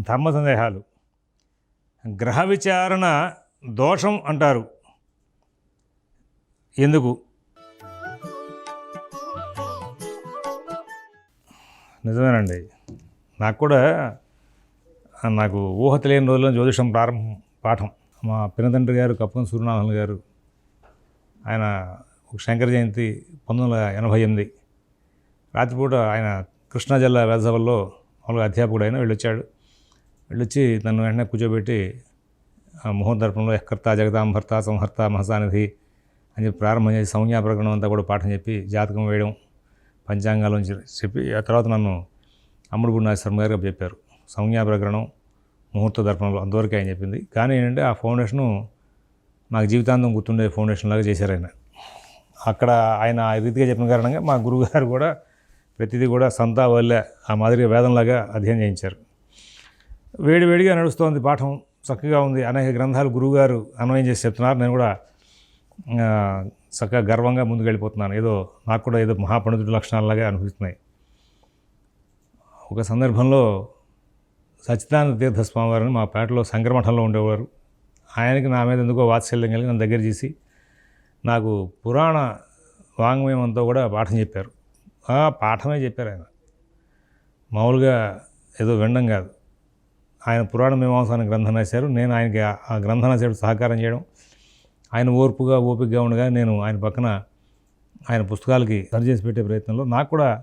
ధర్మ సందేహాలు గ్రహ విచారణ దోషం అంటారు. ఎందుకు? నిజమేనండి. నాకు కూడా నాకు ఊహ తెలియని రోజుల్లో జ్యోతిషం ప్రారంభం పాఠం. మా పినతండ్రి గారు కప్పం సూర్యనాథన్ గారు ఆయన ఒక శంకర జయంతి పంతొమ్మిది వందల ఎనభై ఎనిమిది. రాత్రిపూట ఆయన కృష్ణా జిల్లా వేసవల్లో మామూలుగా అధ్యాపకుడు ఆయన వెళ్ళొచ్చాడు. వెళ్ళొచ్చి నన్ను వెంటనే కూర్చోబెట్టి ఆ ముహూర్తర్పణలో ఎక్కర్త జగదాంభర్త సంహర్త మహసానిధి అని చెప్పి ప్రారంభం చేసి సంజ్ఞా ప్రకరణం అంతా కూడా పాఠం చెప్పి జాతకం వేయడం పంచాంగాల నుంచి చెప్పి ఆ తర్వాత నన్ను అమ్మడిపూడి శర్మ గారు చెప్పారు. సంజ్ఞా ప్రకరణం ముహూర్త దర్పణంలో అంతవరకు ఆయన చెప్పింది. కానీ ఏంటంటే ఆ ఫౌండేషను నాకు జీవితాంతం గుర్తుండే ఫౌండేషన్ లాగా చేశారు ఆయన. అక్కడ ఆయన ఆ రీతిగా చెప్పిన కారణంగా మా గురువుగారు కూడా ప్రతిదీ కూడా సంతా వల్లే ఆ మాదిరిగా వేదంలాగా అధ్యయనం చేయించారు. వేడివేడిగా నడుస్తోంది పాఠం చక్కగా ఉంది. అనేక గ్రంథాలు గురువుగారు అన్వయం చేసి చెప్తున్నారు. నేను కూడా చక్కగా గర్వంగా ముందుకు వెళ్ళిపోతున్నాను ఏదో నాకు కూడా ఏదో మహాపండితుడి లక్షణాలలాగా అనిపిస్తున్నాయి. ఒక సందర్భంలో సచ్చిదానంద తీర్థ వారిని మా పేటలో సంక్రమఠంలో ఉండేవారు. ఆయనకి నా మీద ఎందుకో వాత్సల్యం కలిగి నన్ను దగ్గర చేసి నాకు పురాణ వాంగ్మయం అంతా కూడా పాఠం చెప్పారు. పాఠమే చెప్పారు ఆయన. మామూలుగా ఏదో వినడం కాదు. ఆయన పురాణ మీమాంస అనే గ్రంథం రాశారు. నేను ఆయనకి ఆ- గ్రంథం రాసేటప్పుడు సహకారం చేయడం ఆయన ఓర్పుగా ఓపికగా ఉండగా నేను ఆయన పక్కన ఆయన పుస్తకాలకి సరి చేసి పెట్టే ప్రయత్నంలో నాకు కూడా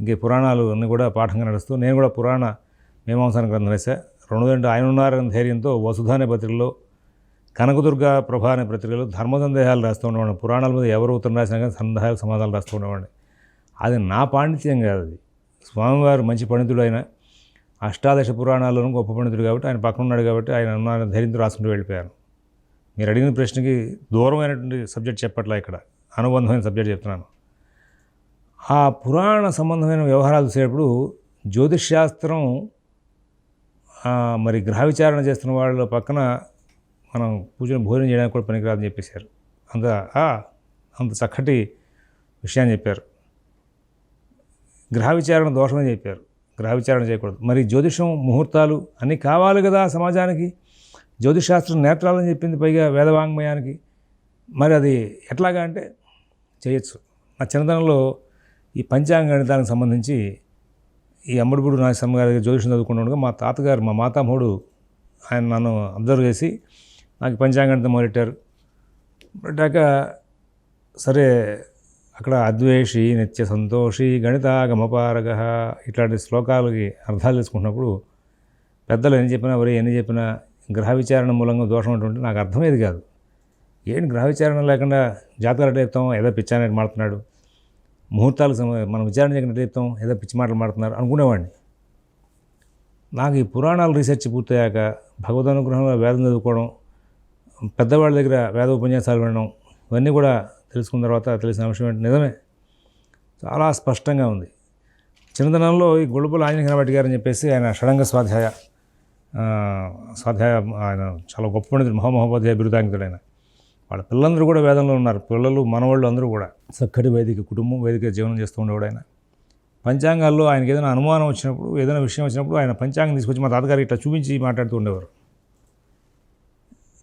ఇంక పురాణాలు అన్నీ కూడా పాఠంగా నడుస్తూ నేను కూడా పురాణ మీమాంస గ్రంథం రాశా. రెండు గంటలు ఆయన ఉన్నారనే ధైర్యంతో వసుధ అనే పత్రికలో కనకదుర్గ ప్రభా అనే పత్రికలో ధర్మ సందేహాలు రాస్తూ ఉండేవాడిని. పురాణాల మీద ఎవరు ఉత్తరం రాసినా కానీ సందేహాలు సమాధానాలు రాస్తూ ఉండేవాడిని. అది నా పాండిత్యం కాదు అది. స్వామివారు మంచి పండితుడు ఆయన. అష్టాదశ పురాణాల్లోనూ గొప్ప పండితుడు కాబట్టి ఆయన పక్కన ఉన్నాడు కాబట్టి ఆయన ఉన్న ధైర్యంతో రాసుకుంటూ వెళ్ళిపోయాను. మీరు అడిగిన ప్రశ్నకి దూరమైనటువంటి సబ్జెక్ట్ చెప్పట్లా ఇక్కడ. అనుబంధమైన సబ్జెక్ట్ చెప్తున్నాను. ఆ పురాణ సంబంధమైన వ్యవహారాలు చూసేటప్పుడు జ్యోతిష్ శాస్త్రం మరి గ్రహ విచారణ చేస్తున్న వాళ్ళ పక్కన మనం కూర్చొని భోజనం చేయడానికి కూడా పనికిరాదని చెప్పేశారు. అంత అంత చక్కటి విషయాన్ని చెప్పారు. గ్రహ విచారణ దోషమని చెప్పారు. గ్రహవిచారణ చేయకూడదు. మరి జ్యోతిషం ముహూర్తాలు అన్నీ కావాలి కదా సమాజానికి? జ్యోతిషాస్త్రం నేత్రాలని చెప్పింది పైగా వేదవాంగ్మయానికి. మరి అది ఎట్లాగా అంటే చేయొచ్చు. నా చిన్నతనంలో ఈ పంచాంగ గణితానికి సంబంధించి ఈ అమ్మడిపూడి నాగేశ్వరం గారి జ్యోతిషం చదువుకుంటుండగా మా తాతగారు మా మాతామహుడు ఆయన నన్ను అబ్జర్వ్ చేసి నాకు పంచాంగ గణితం మొదలెట్టారు. పెట్టాక సరే అక్కడ అద్వేషి నిత్య సంతోషి గణితాగమపారగ ఇట్లాంటి శ్లోకాలకి అర్థాలు తెలుసుకున్నప్పుడు పెద్దలు ఎన్ని చెప్పినా వరే ఎన్ని చెప్పినా గ్రహ విచారణ మూలంగా దోషం ఉంటుంది నాకు అర్థమయ్యేది కాదు. ఏంటి గ్రహ విచారణ లేకుండా జాతకాలు ఎట్లా చెప్తాం? ఏదో పిచ్చానట్టు మాడుతున్నాడు ముహూర్తాలకు మనం విచారణ చేయకుండా చెప్తాం? ఏదో పిచ్చి మాటలు మాడుతున్నారు అనుకునేవాడిని. నాకు ఈ పురాణాలు రీసెర్చ్ పూర్తయ్యాక భగవద్ అనుగ్రహంలో వేదం చదువుకోవడం పెద్దవాళ్ళ దగ్గర వేద ఉపన్యాసాలు వినడం ఇవన్నీ కూడా తెలుసుకున్న తర్వాత తెలిసిన అంశం ఏంటి? నిజమే. చాలా స్పష్టంగా ఉంది. చిన్నతనంలో ఈ గొడుపుల ఆంజనేయ భట్టి గారు అని చెప్పేసి ఆయన షడంగ స్వాధ్యాయ స్వాధ్యాయ ఆయన చాలా గొప్ప పండితుడు మహామహోపాధ్యాయ బిరుదాంకితుడు ఆయన వాళ్ళ పిల్లలందరూ కూడా వేదంలో ఉన్నారు. పిల్లలు మనవాళ్ళు అందరూ కూడా. చక్కటి వైదిక కుటుంబం వేదిక జీవనం చేస్తూ ఉండేవాడు ఆయన. పంచాంగాల్లో ఆయనకి ఏదైనా అనుమానం వచ్చినప్పుడు ఏదైనా విషయం వచ్చినప్పుడు ఆయన పంచాంగం తీసుకొచ్చి మా తాతగారు ఇట్లా చూపించి మాట్లాడుతూ ఉండేవారు.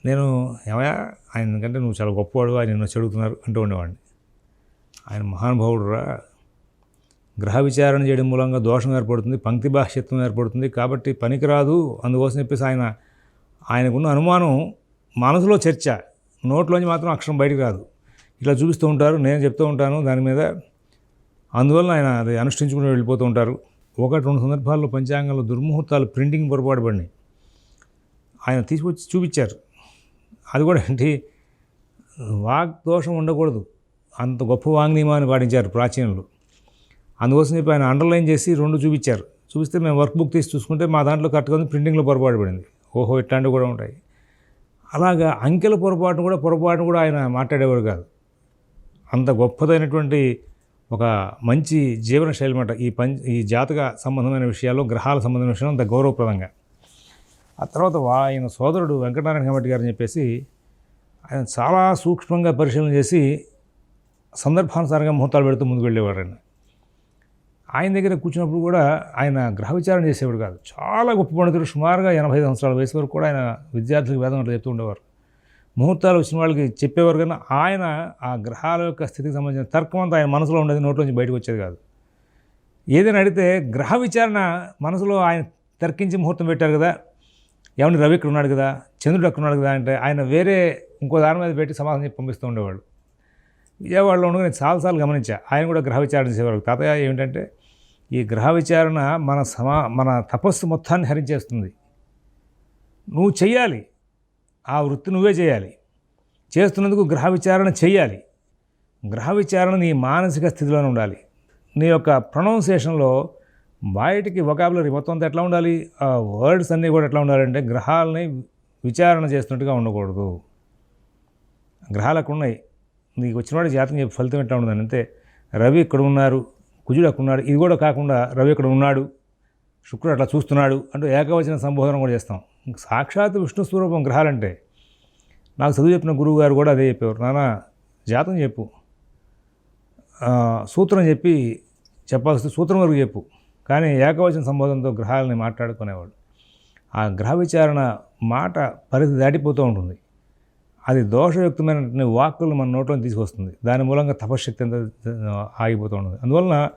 నేను ఏమయ్యా ఆయన కంటే నువ్వు చాలా గొప్పవాడు ఆయన నిన్ను చెడుగుతున్నారు అంటూ ఉండేవాడిని. ఆయన మహానుభావుడు రా గ్రహ విచారణ చేయడం మూలంగా దోషం ఏర్పడుతుంది పంక్తి బాహ్యత్వం ఏర్పడుతుంది కాబట్టి పనికిరాదు. అందుకోసం చెప్పేసి ఆయన ఆయనకున్న అనుమానం మనసులో చర్చ నోట్లోంచి మాత్రం అక్షరం బయటకు రాదు. ఇట్లా చూపిస్తూ ఉంటారు నేను చెప్తూ ఉంటాను దాని మీద. అందువల్ల ఆయన అది అనుష్ఠించుకుని వెళ్ళిపోతూ ఉంటారు. ఒకటి రెండు సందర్భాల్లో పంచాంగంలో దుర్ముహూర్తాలు ప్రింటింగ్ పొరపాటు పడినాయి. ఆయన తీసుకొచ్చి చూపించారు. అది కూడా ఏంటి? వాక్ దోషం ఉండకూడదు. అంత గొప్ప వాంగ్నియమాన్ని పాటించారు ప్రాచీనులు. అందుకోసం చెప్పి ఆయన అండర్లైన్ చేసి రెండు చూపించారు. చూపిస్తే మేము వర్క్ బుక్ తీసి చూసుకుంటే మా దాంట్లో కరెక్ట్గా ఉంది ప్రింటింగ్లో పొరపాటు పడింది. ఓహో ఇట్లాంటివి కూడా ఉంటాయి. అలాగా అంకెల పొరపాటును కూడా పొరపాటును కూడా ఆయన మాట్లాడేవారు కాదు. అంత గొప్పదైనటువంటి ఒక మంచి జీవన శైలి మాట ఈ పంచ ఈ జాతక సంబంధమైన విషయాల్లో గ్రహాల సంబంధమైన విషయం అంత గౌరవప్రదంగా. ఆ తర్వాత ఆయన సోదరుడు వెంకటనారాయణ కమిటీ గారు అని చెప్పేసి ఆయన చాలా సూక్ష్మంగా పరిశీలన చేసి సందర్భానుసారంగా ముహూర్తాలు పెడుతూ ముందుకు వెళ్ళేవారు ఆయన. ఆయన దగ్గర కూర్చున్నప్పుడు కూడా ఆయన గ్రహ విచారణ చేసేవాడు కాదు. చాలా గొప్ప పండితుడు. సుమారుగా ఎనభై ఐదు సంవత్సరాల వయసు వరకు కూడా ఆయన విద్యార్థులకు వేదం అట్లా చెప్తూ ఉండేవారు. ముహూర్తాలు వచ్చిన వాళ్ళకి చెప్పేవారు కానీ ఆయన ఆ గ్రహాల యొక్క స్థితికి సంబంధించిన తర్కం అంతా ఆయన మనసులో ఉండేది. నోట్లోంచి బయటకు వచ్చేది కాదు. ఏదైనా అడిగితే గ్రహ విచారణ మనసులో ఆయన తర్కించి ముహూర్తం పెట్టారు కదా ఏమని రవి ఇక్కడ ఉన్నాడు కదా? చంద్రుడు అక్కడ ఉన్నాడు కదా అంటే ఆయన వేరే ఇంకో దాని మీద పెట్టి సమాధానం చెప్పి పంపిస్తూ ఉండేవాడు. విజయవాడలో ఉండగా నేను చాలాసార్లు గమనించా. ఆయన కూడా గ్రహ విచారణ చేసేవారు. తాతయ్య ఏమిటంటే ఈ గ్రహ విచారణ మన సమా మన తపస్సు మొత్తాన్ని హరించేస్తుంది. నువ్వు చెయ్యాలి. ఆ వృత్తి నువ్వే చేయాలి. చేస్తున్నందుకు గ్రహ విచారణ చెయ్యాలి. గ్రహ విచారణ నీ మానసిక స్థితిలోనే ఉండాలి. నీ యొక్క ప్రొనౌన్సియేషన్లో బయటికి వొకాబులరీ మొత్తం అంతా ఎట్లా ఉండాలి? ఆ వర్డ్స్ అన్నీ కూడా ఎట్లా ఉండాలంటే గ్రహాలని విచారణ చేస్తున్నట్టుగా ఉండకూడదు. గ్రహాలు అక్కడ ఉన్నాయి నీకు వచ్చినవాడు జాతకం చెప్పి ఫలితం ఎట్లా ఉండదని అంతే. రవి ఇక్కడ ఉన్నారు? కుజుడు అక్కడ ఉన్నాడు? ఇది కూడా కాకుండా రవి ఇక్కడ ఉన్నాడు? శుక్రుడు అట్లా చూస్తున్నాడు అంటూ ఏకవచన సంబోధన కూడా చేస్తాం. సాక్షాత్ విష్ణు స్వరూపం గ్రహాలంటే. నాకు చదువు చెప్పిన గురువు గారు కూడా అదే చెప్పేవారు. నాన్న జాతకం చెప్పు. సూత్రం చెప్పి చెప్పాల్సి సూత్రం వరకు చెప్పు. కానీ ఏకవచన సంబోధనతో గ్రహాలని మాట్లాడుకునేవాడు. ఆ గ్రహ విచారణ మాట పరిధి దాటిపోతూ ఉంటుంది. అది దోషయుక్తమైనటువంటి వాక్కులు మన నోట్లో తీసుకొస్తుంది. దాని మూలంగా తపశ్శక్తి అంతా ఆగిపోతూ ఉంటుంది. అందువలన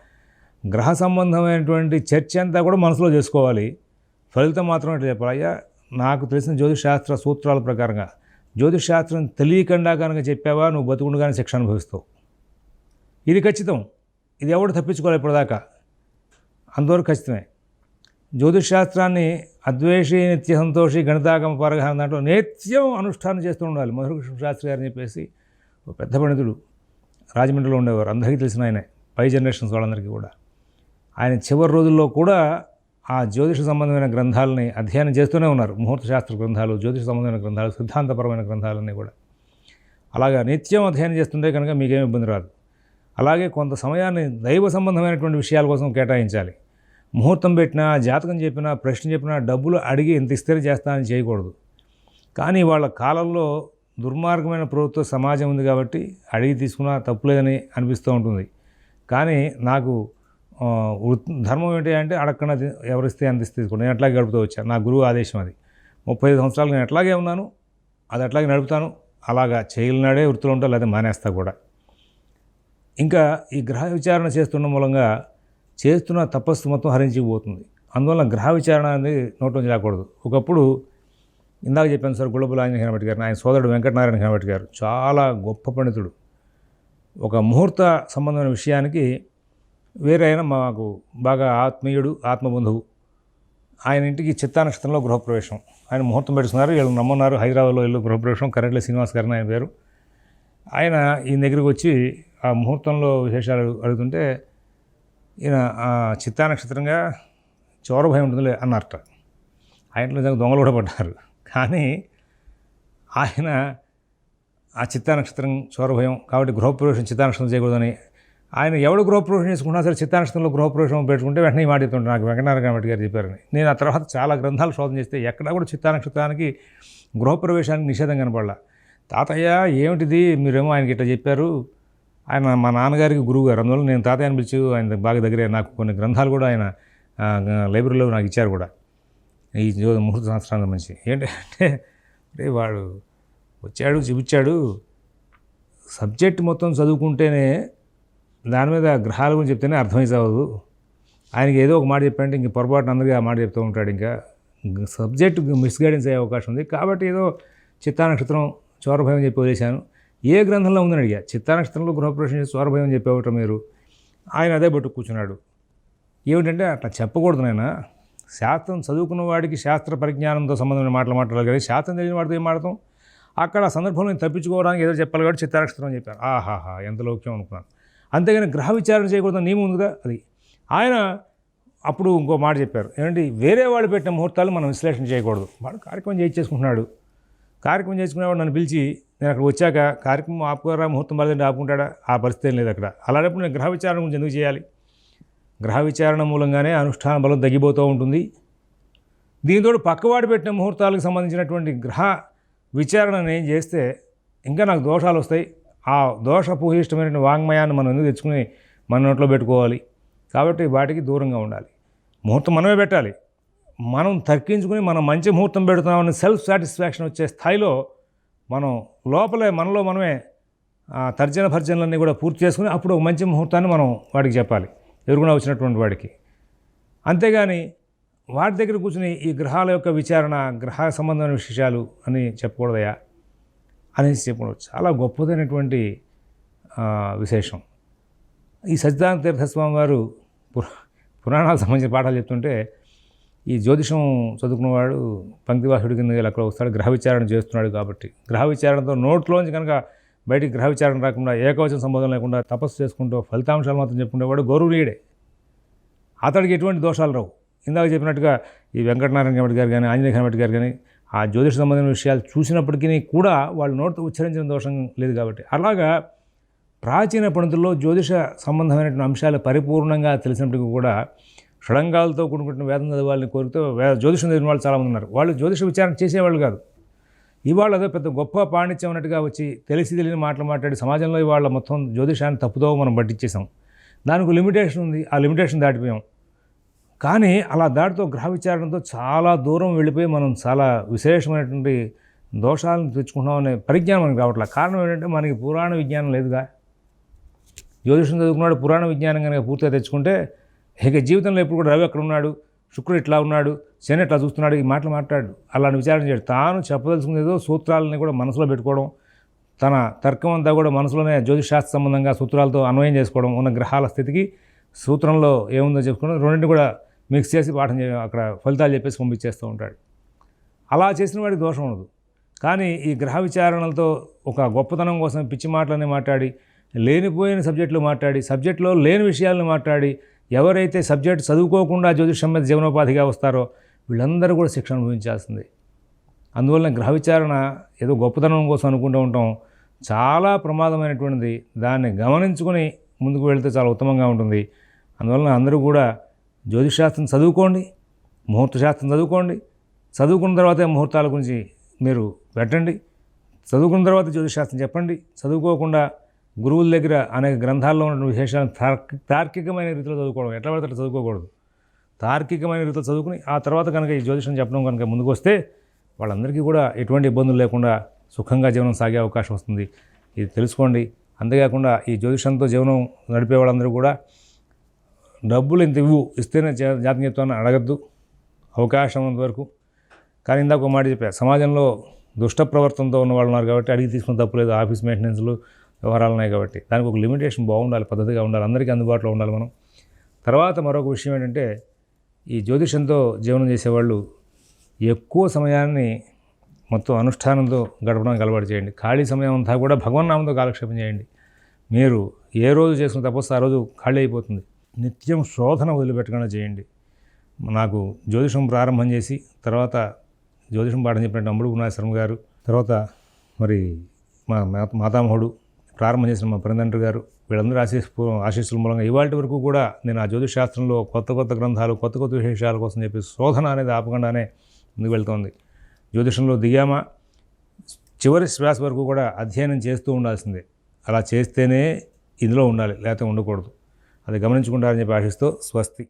గ్రహ సంబంధమైనటువంటి చర్చ అంతా కూడా మనసులో చేసుకోవాలి. ఫలితం మాత్రం ఇట్లా చెప్పాలి. అయ్యా నాకు తెలిసిన జ్యోతిషాస్త్ర సూత్రాల ప్రకారంగా జ్యోతిషాస్త్రం తెలియకుండా కనుక చెప్పావా నువ్వు బతుకుండగానే శిక్ష అనుభవిస్తావు. ఇది ఖచ్చితం. ఇది ఎవడు తప్పించుకోవాలి ఇప్పటిదాకా. అంతవరకు ఖచ్చితమే. జ్యోతిష్ శాస్త్రాన్ని అద్వేషి నిత్య సంతోషి గణితాగమ పరగహన దాంట్లో నిత్యం అనుష్ఠానం చేస్తూ ఉండాలి. మధురకృష్ణ శాస్త్రి గారు చెప్పేసి ఒక పెద్ద పండితుడు రాజమండ్రిలో ఉండేవారు. అందరికీ తెలిసిన ఆయనే. పై జనరేషన్స్ వాళ్ళందరికీ కూడా. ఆయన చివరి రోజుల్లో కూడా ఆ జ్యోతిష సంబంధమైన గ్రంథాలని అధ్యయనం చేస్తూనే ఉన్నారు. ముహూర్త శాస్త్ర గ్రంథాలు జ్యోతిష సంబంధమైన గ్రంథాలు సిద్ధాంతపరమైన గ్రంథాలన్నీ కూడా. అలాగా నిత్యం అధ్యయనం చేస్తుంటే కనుక మీకేం ఇబ్బంది రాదు. అలాగే కొంత సమయాన్ని దైవ సంబంధమైనటువంటి విషయాల కోసం కేటాయించాలి. ముహూర్తం పెట్టినా జాతకం చెప్పినా ప్రశ్న చెప్పినా డబ్బులు అడిగి ఎంత ఇస్తే చేస్తానని చేయకూడదు. కానీ వాళ్ళ కాలంలో దుర్మార్గమైన ప్రభుత్వ సమాజం ఉంది కాబట్టి అడిగి తీసుకున్నా తప్పులేదని అనిపిస్తూ ఉంటుంది. కానీ నాకు ధర్మం ఏంటి అంటే అడగకుండా ఎవరిస్తే అంత ఇస్తే తీసుకోండి నేను అట్లాగే గడుపుతూ వచ్చాను నా గురువు ఆదేశం అది. ముప్పై ఐదు సంవత్సరాలు నేను అట్లాగే ఉన్నాను. అది అట్లాగే నడుపుతాను. అలాగా చేయలినాడే వృత్తులు ఉంటా లేదా మానేస్తా కూడా. ఇంకా ఈ గ్రహ విచారణ చేస్తున్న మూలంగా చేస్తున్న తపస్సు మొత్తం హరించిపోతుంది. అందువల్ల గ్రహ విచారణ అనేది నోట్లో రాకూడదు. ఒకప్పుడు ఇందాక చెప్పాను సార్ గుళ్ళబుల ఆంజనేయ హనుమతి గారు ఆయన సోదరుడు వెంకటనారాయణ హనుమతి గారు చాలా గొప్ప పండితుడు. ఒక ముహూర్త సంబంధమైన విషయానికి వేరే ఆయన మాకు బాగా ఆత్మీయుడు ఆత్మబంధువు. ఆయన ఇంటికి చిత్తా నక్షత్రంలో గృహప్రవేశం. ఆయన ముహూర్తం పెట్టుకున్నారు వీళ్ళు నమ్మన్నారు హైదరాబాద్లో వీళ్ళు గృహప్రవేశం కరెంట్లో శ్రీనివాస్ గారిని ఆయన పేరు. ఆయన ఈయన దగ్గరికి వచ్చి ఆ ముహూర్తంలో విశేషాలు అడుగుతుంటే ఈయన చిత్తానక్షత్రంగా చిత్తా నక్షత్రంగా భయం ఉంటుందిలే అన్నారట. ఆయనలో నిజంగా దొంగలు కూడా పడ్డారు. కానీ ఆయన ఆ చిత్తా నక్షత్రం కాబట్టి గృహప్రవేశం చిత్తా నక్షత్రం చేయకూడదని ఆయన ఎవడు గృహప్రవేశం చేసుకున్నా సరే చిత్తా నక్షత్రంలో గృహప్రవేశం పెట్టుకుంటే వెంటనే ఈ మాట చెప్తుంటారు. నాకు వెంకటనారాయణ రెడ్డి గారు చెప్పారని. నేను ఆ తర్వాత చాలా గ్రంథాలు శోధన చేస్తే ఎక్కడా కూడా చిత్తా నక్షత్రానికి గృహప్రవేశానికి నిషేధం కనపడాల. తాతయ్య ఏమిటిది? మీరేమో ఆయనకి ఇట్లా చెప్పారు. ఆయన మా నాన్నగారికి గురువు గారు అందువల్ల నేను తాతయ్యని పిలిచి ఆయన బాగా దగ్గరే. నాకు కొన్ని గ్రంథాలు కూడా ఆయన లైబ్రరీలో నాకు ఇచ్చారు కూడా. ఈ ముహూర్త సంవత్సరానికి సంబంధించి. ఏంటంటే అంటే వాడు వచ్చాడు చూపించాడు. సబ్జెక్ట్ మొత్తం చదువుకుంటేనే దాని మీద గ్రహాల గురించి చెప్తేనే అర్థమై ఆయనకి ఏదో ఒక మాట చెప్పంటే ఇంక పొరపాటున అందరికీ ఆ మాట చెప్తూ ఉంటాడు ఇంకా. సబ్జెక్ట్ మిస్గైడెన్స్ అయ్యే అవకాశం ఉంది. కాబట్టి ఏదో చిత్తా నక్షత్రం చోరభయం చెప్పి వదిలేశాను. ఏ గ్రంథంలో ఉందని అడిగా. చిత్తానక్షత్రంలో గృహప్రవేశం చేసి చోరభయం చెప్పేవటం మీరు? ఆయన అదే పట్టు కూర్చున్నాడు. ఏమిటంటే అట్లా చెప్పకూడదు నాయన. శాస్త్రం చదువుకున్న వాడికి శాస్త్ర పరిజ్ఞానంతో సంబంధమైన మాటలు మాట్లాడాలి కానీ శాస్త్రం తెలియని వాడితో ఏం మాడతాం అక్కడ ఆ సందర్భంలో నేను తప్పించుకోవడానికి ఏదో చెప్పాలి కాబట్టి చిత్తానక్షత్రం అని చెప్పాను. ఆహాహా ఎంత లౌక్యం అనుకున్నాను. అంతేగాని గ్రహ విచారణ చేయకూడదు నియమం ఉంది కదా అది. ఆయన అప్పుడు ఇంకో మాట చెప్పారు. ఏంటంటే వేరే వాళ్ళు పెట్టిన ముహూర్తాలు మనం విశ్లేషణ చేయకూడదు. వాడు కార్యక్రమం చేయించేసుకుంటున్నాడు. కార్యక్రమం చేసుకునేవాడు నన్ను పిలిచి నేను అక్కడ వచ్చాక కార్యక్రమం ఆపుకోరా ముహూర్తం పడదండి ఆపుకుంటాడా? ఆ పరిస్థితి లేదు అక్కడ. అలాంటప్పుడు నేను గ్రహ విచారణ గురించి ఎందుకు చేయాలి? గ్రహ విచారణ మూలంగానే అనుష్ఠాన బలం తగ్గిపోతూ ఉంటుంది. దీంతో పక్కవాడు పెట్టిన ముహూర్తాలకు సంబంధించినటువంటి గ్రహ విచారణ నేను చేస్తే ఇంకా నాకు దోషాలు వస్తాయి. ఆ దోషపూయిష్టమైన వాంగ్మయాన్ని మనం ఎందుకు తెచ్చుకుని మన నోట్లో పెట్టుకోవాలి? కాబట్టి వాటికి దూరంగా ఉండాలి. ముహూర్తం మనమే పెట్టాలి. మనం తర్కించుకుని మనం మంచి ముహూర్తం పెడుతున్నామని సెల్ఫ్ సాటిస్ఫాక్షన్ వచ్చే స్థాయిలో మనం లోపలే మనలో మనమే తర్జన భర్జనలన్నీ కూడా పూర్తి చేసుకుని అప్పుడు ఒక మంచి ముహూర్తాన్ని మనం వాడికి చెప్పాలి. ఎరుగున వచ్చినటువంటి వాడికి. అంతేగాని వాటి దగ్గర కూర్చుని ఈ గ్రహాల యొక్క విచారణ గ్రహ సంబంధమైన విశేషాలు అని చెప్పకూడదయా? అనేసి చెప్పకూడదు చాలా గొప్పదైనటువంటి విశేషం. ఈ సచ్చిదానంద తీర్థస్వామి వారు పురా పురాణాలకు సంబంధించిన పాఠాలు చెప్తుంటే ఈ జ్యోతిషం చదువుకున్నవాడు పంక్తివాసుడి కింద అక్కడ వస్తాడు గ్రహ విచారణ చేస్తున్నాడు కాబట్టి గ్రహ విచారణతో నోట్లోంచి కనుక బయటికి గ్రహ విచారణ రాకుండా ఏకవచన సంబోధన లేకుండా తపస్సు చేసుకుంటూ ఫలితాంశాలు మాత్రం చెప్పుకునేవాడు గౌరవనీయుడే అతడికి ఎటువంటి దోషాలు రావు. ఇందాక చెప్పినట్టుగా ఈ వెంకటనారాయణ కమిటీ గారు కానీ ఆంజనేయ కమిటీ గారు కానీ ఆ జ్యోతిష సంబంధమైన విషయాలు చూసినప్పటికీ కూడా వాళ్ళు నోటితో ఉచ్చరించిన దోషం లేదు కాబట్టి. అలాగా ప్రాచీన పండితుల్లో జ్యోతిష సంబంధమైనటువంటి అంశాలు పరిపూర్ణంగా తెలిసినప్పటికీ కూడా షడంగాలతో కూడుకుంటున్న వేదం చదివాలని కోరుతూ వే జ్యోతిషం చదివిన వాళ్ళు చాలామంది ఉన్నారు. వాళ్ళు జ్యోతిష విచారణ చేసేవాళ్ళు కాదు. ఇవాళ ఏదో పెద్ద గొప్ప పాండిత్యం ఉన్నట్టుగా వచ్చి తెలిసి తెలియని మాటలు మాట్లాడి సమాజంలో ఇవాళ మొత్తం జ్యోతిషాన్ని తప్పుదో మనం పట్టించేసాం దానికి లిమిటేషన్ ఉంది. ఆ లిమిటేషన్ దాటిపోయాం. కానీ అలా దాటితో గ్రహ విచారణతో చాలా దూరం వెళ్ళిపోయి మనం చాలా విశేషమైనటువంటి దోషాలను తెచ్చుకుంటాం అనే పరిజ్ఞానం మనకి రావట్లేదు. కారణం ఏంటంటే మనకి పురాణ విజ్ఞానం లేదుగా. జ్యోతిషం చదువుకున్నాడు పురాణ విజ్ఞానం కనుక పూర్తిగా తెచ్చుకుంటే ఇక జీవితంలో ఎప్పుడు కూడా రవి ఎక్కడ ఉన్నాడు? శుక్రుడు ఇట్లా ఉన్నాడు? శని ఇట్లా చూస్తున్నాడు? ఈ మాటలు మాట్లాడు. అలాంటి విచారణ చేయడు. తాను చెప్పదలుచుకునేదో సూత్రాలని కూడా మనసులో పెట్టుకోవడం తన తర్కం అంతా కూడా మనసులోనే జ్యోతిషాస్త్ర సంబంధంగా సూత్రాలతో అన్వయం చేసుకోవడం ఉన్న గ్రహాల స్థితికి సూత్రంలో ఏముందో చెప్పుకోవడం రెండింటిని కూడా మిక్స్ చేసి పాఠం చే- అక్కడ ఫలితాలు చెప్పేసి పంపించేస్తూ ఉంటాడు. అలా చేసిన వాడికి దోషం ఉండదు. కానీ ఈ గ్రహ విచారణలతో ఒక గొప్పతనం కోసం పిచ్చి మాటలని మాట్లాడి లేనిపోయిన సబ్జెక్టులు మాట్లాడి సబ్జెక్టులో లేని విషయాలను మాట్లాడి ఎవరైతే సబ్జెక్ట్ చదువుకోకుండా జ్యోతిషం మీద జీవనోపాధిగా వస్తారో వీళ్ళందరూ కూడా శిక్షణ అనుభవించాల్సింది. అందువలన గ్రహ విచారణ ఏదో గొప్పతనం కోసం అనుకుంటూ ఉంటాం. చాలా ప్రమాదమైనటువంటిది. దాన్ని గమనించుకొని ముందుకు వెళితే చాలా ఉత్తమంగా ఉంటుంది. అందువలన అందరూ కూడా జ్యోతిషాస్త్రం చదువుకోండి ముహూర్త శాస్త్రం చదువుకోండి. చదువుకున్న తర్వాతే ముహూర్తాల గురించి మీరు పెట్టండి. చదువుకున్న తర్వాత జ్యోతిషశాస్త్రం చెప్పండి. చదువుకోకుండా గురువుల దగ్గర అనేక గ్రంథాల్లో ఉన్న విశేషాలను తార్కి తార్కికమైన రీతిలో చదువుకోవడం. ఎట్లా పడితే అట్లా చదువుకోకూడదు. తార్కికమైన రీతిలో చదువుకుని ఆ తర్వాత కనుక ఈ జ్యోతిషం చెప్పడం కనుక ముందుకు వస్తే వాళ్ళందరికీ కూడా ఎటువంటి ఇబ్బందులు లేకుండా సుఖంగా జీవనం సాగే అవకాశం వస్తుంది. ఇది తెలుసుకోండి. అంతేకాకుండా ఈ జ్యోతిషంతో జీవనం నడిపే వాళ్ళందరూ కూడా డబ్బులు ఇంత ఇవ్వు ఇస్తేనే జా- జాతకం చెప్తాను అడగద్దు. అవకాశం ఉన్నంత వరకు. కానీ ఇందాక ఒక మాట చెప్పా సమాజంలో దుష్ట ప్రవర్తనతో ఉన్న వాళ్ళు ఉన్నారు కాబట్టి అడిగి తీసుకున్న తప్పు లేదు ఆఫీస్ మెయింటెనెన్స్లు వ్యవహారాలు ఉన్నాయి కాబట్టి. దానికి ఒక లిమిటేషన్ బాగుండాలి పద్ధతిగా ఉండాలి అందరికీ అందుబాటులో ఉండాలి మనం. తర్వాత మరొక విషయం ఏంటంటే ఈ జ్యోతిషంతో జీవనం చేసేవాళ్ళు ఎక్కువ సమయాన్ని మొత్తం అనుష్ఠానంతో గడపడానికి అలవాటు చేయండి. ఖాళీ సమయం అంతా కూడా భగవన్నామంతో కాలక్షేపం చేయండి. మీరు ఏ రోజు చేసిన తపస్సు ఆ రోజు ఖాళీ అయిపోతుంది. నిత్యం శోధన వదిలిపెట్టకుండా చేయండి. నాకు జ్యోతిషం ప్రారంభం చేసి తర్వాత జ్యోతిషం పాఠం చెప్పినట్టు అమ్ముడు గుణాశ్రమ గారు తర్వాత మరి మా- మాతామహుడు ప్రారంభం చేసిన మా ప్రణతండ్రి గారు వీళ్ళందరూ ఆశీస్ ఆశీస్సుల మూలంగా ఇవాళ వరకు కూడా నేను ఆ జ్యోతిష్ శాస్త్రంలో కొత్త కొత్త గ్రంథాలు కొత్త కొత్త విశేషాల కోసం చెప్పి శోధన అనేది ఆపకుండానే ముందుకు వెళ్తోంది. జ్యోతిషంలో దిగామా? చివరి శ్వాస వరకు కూడా అధ్యయనం చేస్తూ ఉండాల్సిందే. అలా చేస్తేనే ఇందులో ఉండాలి లేకపోతే ఉండకూడదు. అది గమనించుకుంటారని చెప్పి ఆశిస్తూ స్వస్తి.